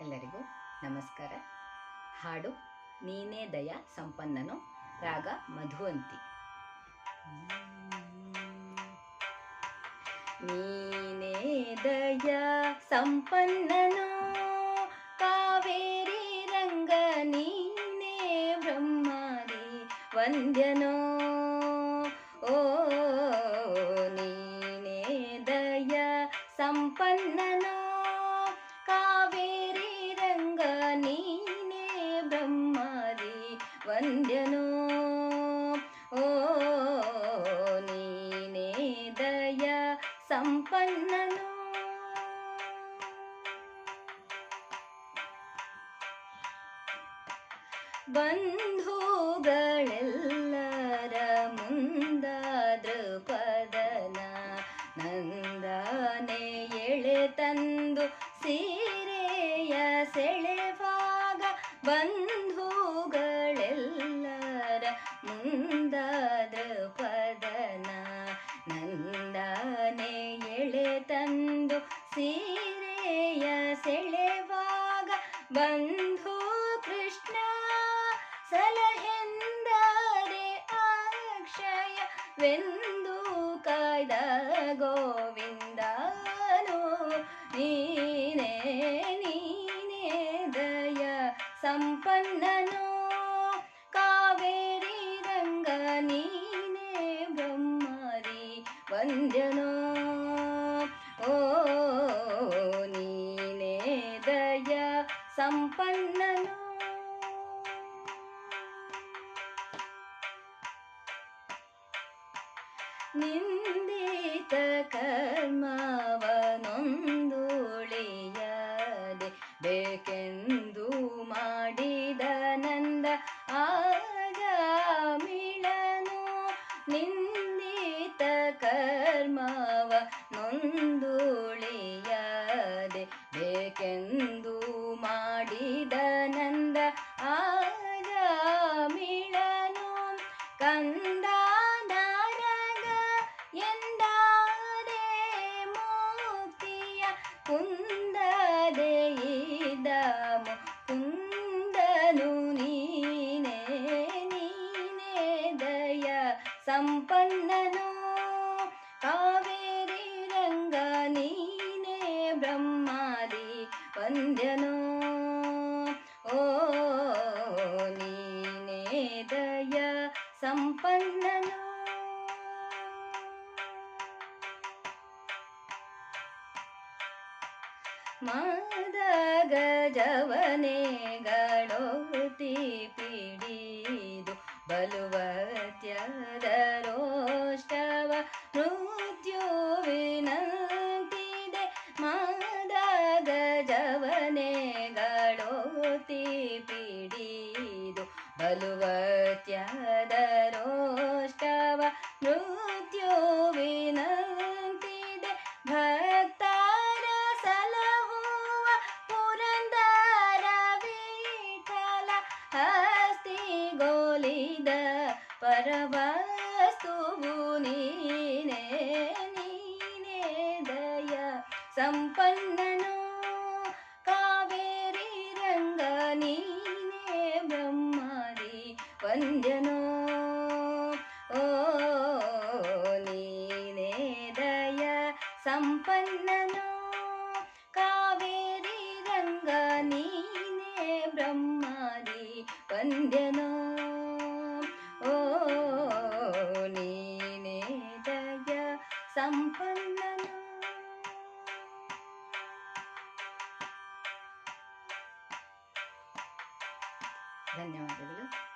ಎಲ್ಲರಿಗೂ ನಮಸ್ಕಾರ. ಹಾಡು ನೀನೇ ದಯ ಸಂಪನ್ನನು, ರಾಗ ಮಧುವಂತಿ. ನೀನೇ ದಯ ಸಂಪನ್ನನು, ಕಾವೇರಿ ರಂಗ ನೀನೇ ಬ್ರಹ್ಮಾದಿ ವಂದ್ಯನೋ. ವಂದ್ಯನೋ ಓ ನೀನೇ ದಯ ಸಂಪನ್ನನು? ಬಂಧುಗಳೆಲ್ಲರ ಬಂಧುಗಳೆಲ್ಲರ ಪದನ ನಂದನೆ ಎಳೆ ತಂದು ಸೀರೆಯ ಸೆಳೆವಾಗ ಬಂಧು ಕೃಷ್ಣ ಸಲಹೆಂದರೆ ಅಕ್ಷಯವೆಂದು ಕಾಯ್ದ ಗೋವಿಂದನು ഭഞ്ജനോ ഓ നീനേ ദയ സമ്പന്നനോ നിന്ദിത കർമ്മവ ನೊಂದುಳಿಯದೆ ಬೇಕೆಂದು ಮಾಡಿದ ನಂದ ಆಗ ಮಿಳನು ಕಂದ ನಾರಗ ಎಂದಾರೆ ಮುಕ್ತಿಯ ಕುಂದದೆ ಇದ್ದ ಕುಂದನು ನೀನೇ ನೀನೇ ದಯ ಸಂಪನ್ನನು ಬ್ರಹ್ಮಾದಿ ವಂದ್ಯನೋ ಓ ನೀನೇ ದಯ ಸಂಪನ್ನನು? ಮಾದ ಗಜವನೆಗಳೋತಿ ಪಿಡಿದು ಬಲುವತ್ಯದ ಗಜವನೆಗಳೋತಿ ಪಿಡಿದು ಬಲುವತ್ಯದ ರೋಷ್ಟವ ಮೃತ್ಯುವಿನಂತಿದೆ ಭಕ್ತರ ಸಲಹುವ ಪುರಂದರ ವಿಠಲ ಹಸ್ತಿಗೋಲಿದ ಪರವಸ್ತುವು ನೀನೆ, ನೀನೇ ದಯ. ಸಂಪನ್ನನು వందనో. ఓ నీనే దయ సంపన్నను. కావేరి రంగా నీనే బ్రహ్మాది వందనో. ఓ నీనే దయ సంపన్నను. ధన్యవాదాలు